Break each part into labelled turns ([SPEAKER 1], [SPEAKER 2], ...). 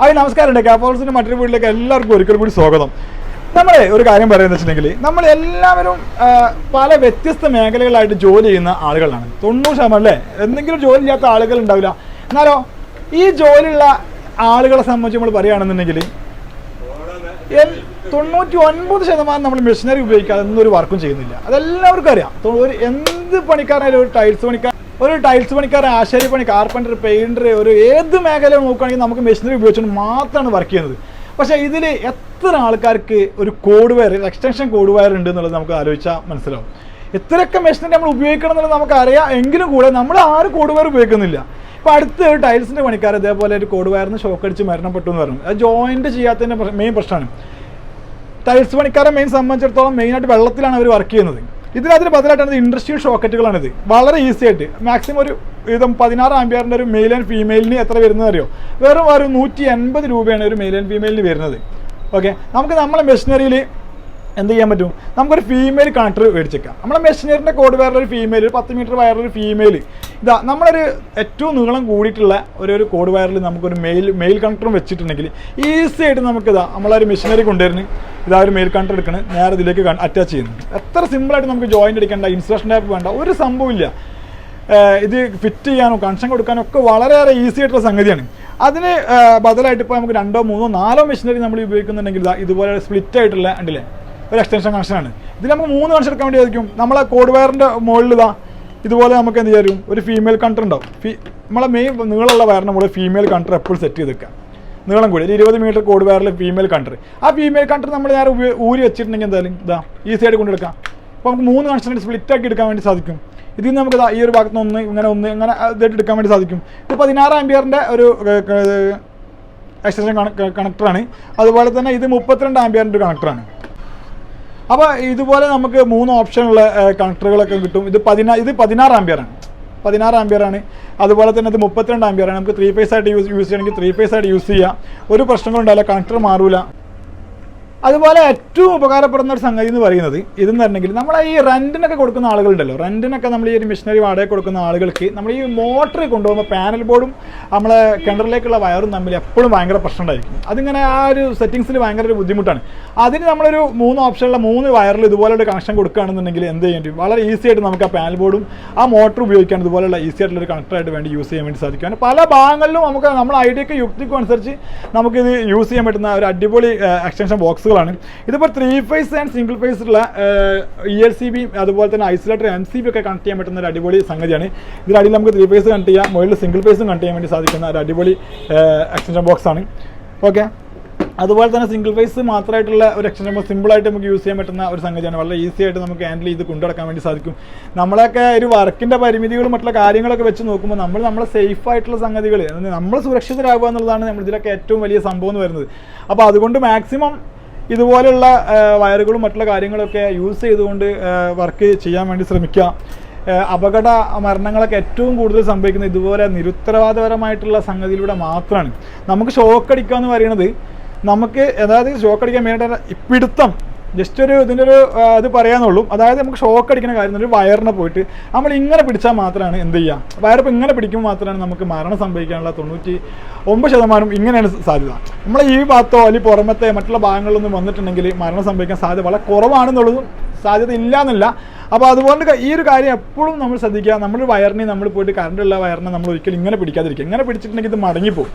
[SPEAKER 1] Hi നമസ്കാരം കാപ്പോൾസിന്റെ മറ്റൊരു വീട്ടിലേക്ക് എല്ലാവർക്കും ഒരിക്കൽ കൂടി സ്വാഗതം. നമ്മളെ ഒരു കാര്യം പറയുന്നത് വെച്ചിട്ടുണ്ടെങ്കിൽ നമ്മൾ എല്ലാവരും പല വ്യത്യസ്ത മേഖലകളായിട്ട് ജോലി ചെയ്യുന്ന ആളുകളാണ്. തൊണ്ണൂറ് ശതമാനം അല്ലേ? എന്തെങ്കിലും ജോലി ഇല്ലാത്ത ആളുകൾ ഉണ്ടാവില്ല. എന്നാലോ ഈ ജോലിയുള്ള ആളുകളെ സംബന്ധിച്ച് നമ്മൾ പറയുകയാണെന്നുണ്ടെങ്കിൽ തൊണ്ണൂറ്റി ഒൻപത് ശതമാനം നമ്മൾ മെഷീനറി ഉപയോഗിക്കാതെ ഒന്നും ഒരു വർക്കും ചെയ്യുന്നില്ല. അതെല്ലാവർക്കും അറിയാം. ഒരു എന്ത് പണിക്കാരായാലും ഒരു ടൈൽസ് പണിക്കാർ ഒരു ടൈൽസ് പണിക്കാരൻ ആശാരി പണി കാർപ്പന്റർ പെയിന്റർ ഒരു ഏത് മേഖല നോക്കുകയാണെങ്കിൽ നമുക്ക് മെഷീനറി ഉപയോഗിച്ചുകൊണ്ട് മാത്രമാണ് വർക്ക് ചെയ്യുന്നത്. പക്ഷേ ഇതിൽ എത്ര ആൾക്കാർക്ക് ഒരു cord wire extension cord wire ഉണ്ട് എന്നുള്ളത് നമുക്ക് ആലോചിച്ചാൽ മനസ്സിലാവും. എത്രയൊക്കെ മെഷീനറി നമ്മൾ ഉപയോഗിക്കണം എന്നുള്ളത് നമുക്ക് അറിയാം എങ്കിലും കൂടെ നമ്മൾ ആരും കോഡ് വയർ ഉപയോഗിക്കുന്നില്ല. ഇപ്പോൾ അടുത്ത ഒരു ടൈൽസിന്റെ പണിക്കാർ ഇതേപോലെ ഒരു കോഡ് വയറിന് ഷോക്ക് അടിച്ച് മരണപ്പെട്ടു എന്ന് പറഞ്ഞു. അത് ജോയിന്റ് ചെയ്യാത്തതിന്റെ മെയിൻ പ്രശ്നമാണ്. ടൈൽസ് പണിക്കാരെ മെയിൻ സംബന്ധിച്ചിടത്തോളം മെയിനായിട്ട് വെള്ളത്തിലാണ് അവർ വർക്ക് ചെയ്യുന്നത്. ഇതിനകത്തിന് ബദലായിട്ടാണ് ഇൻഡസ്ട്രിയൽ ഷോക്കറ്റുകളാണിത്. വളരെ ഈസി ആയിട്ട്. മാക്സിമം ഒരു ഇതും പതിനാറ് ആംബിയറിന്റെ ഒരു മെയിൽ ആൻഡ് ഫീമെയിലിന് എത്ര വരുന്നത് അറിയോ? വെറും ഒരു നൂറ്റി എൺപത് രൂപയാണ് ഒരു മെയിൽ ആൻഡ് ഫീമെയിലിന് വരുന്നത്. ഓക്കെ നമുക്ക് നമ്മളെ മെഷീനറിയിൽ എന്ത് ചെയ്യാൻ പറ്റും? നമുക്കൊരു ഫീമെയിൽ കണക്ടർ മേടിച്ചേക്കാം. നമ്മുടെ മെഷീനറിന്റെ കോഡ് വേറൊരു ഫീമെയിൽ ഒരു പത്ത് മീറ്റർ വയറൊരു ഫീമെയിൽ ഇതാ നമ്മളൊരു ഏറ്റവും നീളം കൂടിയിട്ടുള്ള ഒരു ഒരു കോഡ് വയറിൽ നമുക്കൊരു മെയിൽ മെയിൽ കണക്ടറും വെച്ചിട്ടുണ്ടെങ്കിൽ ഈസി ആയിട്ട് നമുക്കിതാ നമ്മളൊരു മെഷീനറി കൊണ്ടുവരുന്നു. ഇതാ ഒരു മെയിൽ കണക്ടർ എടുക്കണം. നേരെ ഇതിലേക്ക് അറ്റാച്ച് ചെയ്യുന്നു. എത്ര സിമ്പിളായിട്ട് നമുക്ക് ജോയിന്റ് അടിക്കേണ്ട ഇൻസ്ട്രക്ഷൻ ആപ്പ് വേണ്ട ഒരു സംഭവമില്ല ഇത് ഫിറ്റ് ചെയ്യാനോ കണക്ഷൻ കൊടുക്കാനോ ഒക്കെ വളരെയേറെ ഈസി ആയിട്ടുള്ള സംഗതിയാണ്. അതിന് ബദലായിട്ട് ഇപ്പോൾ നമുക്ക് രണ്ടോ മൂന്നോ നാലോ മെഷീനറി നമ്മൾ ഉപയോഗിക്കുന്നുണ്ടെങ്കിൽ ഇതാ ഇതുപോലെ സ്പ്ലിറ്റ് ആയിട്ടുള്ള ഉണ്ടല്ലേ ഒരു എക്സ്റ്റൻഷൻ കണക്ഷനാണ് ഇതിൽ നമുക്ക് മൂന്ന് കണക്ഷൻ എടുക്കാൻ വേണ്ടി ആയിരിക്കും നമ്മളെ കോഡ് വയറിന്റെ മുകളിൽ ഇതാ ഇതുപോലെ നമുക്ക് എന്ത് ചെയ്യും ഒരു ഫീമെയിൽ കണ്ടർ ഉണ്ടാവും. ഫീ നമ്മളെ മെയിൻ നീളമുള്ള വയറിന്റെ മുകളിൽ ഫീമെയിൽ കണ്ടർ എപ്പോഴും സെറ്റ് ചെയ്ത് വെക്കുക. നീളം കൂടി ഒരു ഇരുപത് മീറ്റർ കോഡ് വയറിൽ ഫീമെയിൽ കണ്ടർ ആ ഫീമെയിൽ കണ്ടർ നമ്മൾ നേരെ ഊരി വെച്ചിട്ടുണ്ടെങ്കിൽ എന്തായാലും ഇതാ ഈസി ആയിട്ട് കൊണ്ടെടുക്കാം അപ്പോൾ നമുക്ക് മൂന്ന് കണക്ഷനായിട്ട് സ്പ്ലിറ്റ് ആക്കി എടുക്കാൻ വേണ്ടി സാധിക്കും. ഇതിൽ നിന്ന് നമുക്ക് ഈ ഒരു ഭാഗത്ത് നിന്ന് ഒന്ന് ഇങ്ങനെ ഒന്ന് ഇങ്ങനെ ഇതായിട്ട് എടുക്കാൻ വേണ്ടി സാധിക്കും. ഇത് പതിനാറ് ആംബിയറിന്റെ ഒരു എക്സ്റ്റൻഷൻ കണക്ടറാണ് അതുപോലെ തന്നെ ഇത് മുപ്പത്തിരണ്ട് ആംബിയറിന്റെ ഒരു കണക്ടറാണ് അപ്പോൾ ഇതുപോലെ നമുക്ക് മൂന്ന് ഓപ്ഷനുള്ള കണക്ടറുകളൊക്കെ കിട്ടും. ഇത് പതിനാ ഇത് പതിനാറ് ആംബിയറാണ് പതിനാറ് ആംബിയറാണ് അതുപോലെ തന്നെ ഇത് മുപ്പത്തിരണ്ട് ആംബിയറാണ് നമുക്ക് ത്രീ ഫേസ് ആയിട്ട് യൂസ് യൂസ് ചെയ്യണമെങ്കിൽ ത്രീ ഫേസ് ആയിട്ട് യൂസ് ചെയ്യാം. ഒരു പ്രശ്നങ്ങളുണ്ടാവില്ല കണക്ടർ മാറൂല. അതുപോലെ ഏറ്റവും ഉപകാരപ്പെടുന്ന ഒരു സംഗതി എന്ന് പറയുന്നത് ഇതെന്ന് പറഞ്ഞെങ്കിൽ നമ്മൾ ഈ റെന്റിനൊക്കെ കൊടുക്കുന്ന ആളുകളുണ്ടല്ലോ. റെന്റിനൊക്കെ നമ്മൾ ഈ ഒരു മിഷനറി വാടക കൊടുക്കുന്ന ആളുകൾക്ക് നമ്മൾ ഈ മോട്ടർ കൊണ്ടുപോകുമ്പോൾ പാനൽ ബോർഡും നമ്മളെ കിണറിലേക്കുള്ള വയറും തമ്മിൽ എപ്പോഴും ഭയങ്കര പ്രശ്നം ഉണ്ടായിരിക്കും. അതിങ്ങനെ ആ ഒരു സെറ്റിങ്സിൽ ഭയങ്കര ഒരു ബുദ്ധിമുട്ടാണ്. അതിന് നമ്മളൊരു മൂന്ന് ഓപ്ഷനുള്ള മൂന്ന് വയറിൽ ഇതുപോലെ ഒരു കണക്ഷൻ കൊടുക്കുകയാണെന്നുണ്ടെങ്കിൽ എന്ത് ചെയ്യേണ്ടി? വളരെ ഈസി ആയിട്ട് നമുക്ക് ആ പാനൽ ബോർഡും ആ മോട്ടർ ഉപയോഗിക്കാൻ ഇതുപോലെയുള്ള ഈസി ആയിട്ടുള്ള ഒരു കണക്ടറായിട്ട് വേണ്ടി യൂസ് ചെയ്യാൻ വേണ്ടി സാധിക്കും. അങ്ങനെ പല ഭാഗങ്ങളിലും നമുക്ക് നമ്മൾ ഐഡിയക്ക് യുക്തിക്കും അനുസരിച്ച് നമുക്കിത് യൂസ് ചെയ്യാൻ പറ്റുന്ന ഒരു അടിപൊളി എക്സ്റ്റൻഷൻ ബോക്സുകളാണ് ഇതിപ്പോൾ three phase and single phase ഉള്ള ഇ എൽ സി ബി അതുപോലെ തന്നെ ഐസൊലേറ്റർ എം സി ബി ഒക്കെ കണക്ട് ചെയ്യാൻ പറ്റുന്ന ഒരു അടിപൊളി സംഗതിയാണ്. ഇതിനടിയിൽ നമുക്ക് ത്രീ ഫേസ് കണക്ട് ചെയ്യാം. മുകളിൽ സിംഗിൾ ഫേസും കണക്ട് ചെയ്യാൻ വേണ്ടി സാധിക്കുന്ന ഒരു അടിപൊളി എക്സ്റ്റൻഷൻ ബോക്സ് ആണ്. ഓക്കെ അതുപോലെ തന്നെ സിംഗിൾ ഫേസ് മാത്രമായിട്ടുള്ള ഒരു എക്സ്റ്റൻഷൻ ബോക്സ് സിമ്പിളായിട്ട് നമുക്ക് യൂസ് ചെയ്യാൻ പറ്റുന്ന ഒരു സംഗതിയാണ്. വളരെ ഈസി ആയിട്ട് നമുക്ക് ഹാൻഡിൽ ചെയ്ത് കൊണ്ടുനടക്കാൻ വേണ്ടി സാധിക്കും. നമ്മളൊക്കെ ഒരു വർക്കിന്റെ പരിമിതികളും മറ്റുള്ള കാര്യങ്ങളൊക്കെ വെച്ച് നോക്കുമ്പോൾ നമ്മൾ നമ്മളെ സേഫ് ആയിട്ടുള്ള സംഗതികൾ നമ്മൾ സുരക്ഷിതരാകുക എന്നുള്ളതാണ് നമ്മൾ ഇതിലൊക്കെ ഏറ്റവും വലിയ സംഭവം എന്ന് വരുന്നത് അപ്പോൾ അതുകൊണ്ട് മാക്സിമം ഇതുപോലുള്ള ആ, വയറുകളും മറ്റുള്ള കാര്യങ്ങളൊക്കെ യൂസ് ചെയ്തുകൊണ്ട് വർക്ക് ചെയ്യാൻ വേണ്ടി ശ്രമിക്കുക. അപകട മരണങ്ങളൊക്കെ ഏറ്റവും കൂടുതൽ സംഭവിക്കുന്നത് ഇതുപോലെ നിരുത്തരവാദപരമായിട്ടുള്ള സംഗതിയിലൂടെ മാത്രമാണ് നമുക്ക് ഷോക്ക് അടിക്കുക എന്ന് പറയുന്നത് നമുക്ക് അതായത് ഷോക്ക് അടിക്കാൻ വേണ്ട പിടുത്തം ജസ്റ്റ് ഒരു ഇതിന്റെ ഒരു ഇത് പറയാന്നുള്ളൂ. അതായത് നമുക്ക് ഷോക്ക് അടിക്കുന്ന കാര്യം ഒരു വയറിനെ പോയിട്ട് നമ്മൾ ഇങ്ങനെ പിടിച്ചാൽ മാത്രമാണ് എന്ത് ചെയ്യുക വയറിപ്പോൾ ഇങ്ങനെ പിടിക്കുമ്പോൾ മാത്രമാണ് നമുക്ക് മരണം സംഭവിക്കാനുള്ള തൊണ്ണൂറ്റി ഒമ്പത് ശതമാനം ഇങ്ങനെയാണ് സാധ്യത. നമ്മൾ ഈ ഭാഗത്തോ അല്ലെങ്കിൽ പുറമത്തെ മറ്റുള്ള ഭാഗങ്ങളിലൊന്നും വന്നിട്ടുണ്ടെങ്കിൽ മരണം സംഭവിക്കാൻ സാധ്യത വളരെ കുറവാണെന്നുള്ളതും സാധ്യത ഇല്ല എന്നല്ല അപ്പോൾ അതുപോലെ ഈ ഒരു കാര്യം എപ്പോഴും നമ്മൾ ശ്രദ്ധിക്കുക. നമ്മൾ വയറിനെ നമ്മൾ പോയിട്ട് കറണ്ടുള്ള വയറിനെ നമ്മൾ ഒരിക്കലും ഇങ്ങനെ പിടിക്കാതിരിക്കുക. ഇങ്ങനെ പിടിച്ചിട്ടുണ്ടെങ്കിൽ ഇത് മടങ്ങിപ്പോകും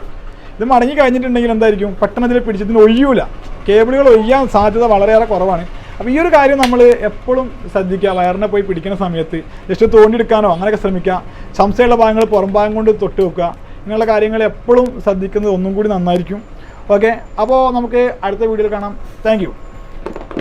[SPEAKER 1] ഇത് മടങ്ങി കഴിഞ്ഞിട്ടുണ്ടെങ്കിൽ എന്തായിരിക്കും? പെട്ടെന്ന് ഇതിൽ പിടിച്ചതിന് ഒഴിയൂല. കേബിളുകൾ ഒഴിയാൻ സാധ്യത വളരെയേറെ കുറവാണ്. അപ്പോൾ ഈ ഒരു കാര്യം നമ്മൾ എപ്പോഴും ശ്രദ്ധിക്കുക. വയറിനെ പോയി പിടിക്കുന്ന സമയത്ത് ജസ്റ്റ് തോണ്ടിയെടുക്കാനോ അങ്ങനെയൊക്കെ ശ്രമിക്കുക. സംശയമുള്ള ഭാഗങ്ങൾ പുറം ഭാഗം കൊണ്ട് തൊട്ട് വെക്കുക. ഇങ്ങനെയുള്ള കാര്യങ്ങൾ എപ്പോഴും ശ്രദ്ധിക്കുന്നത് ഒന്നും കൂടി നന്നായിരിക്കും. ഓക്കെ അപ്പോൾ നമുക്ക് അടുത്ത വീഡിയോയിൽ കാണാം. താങ്ക്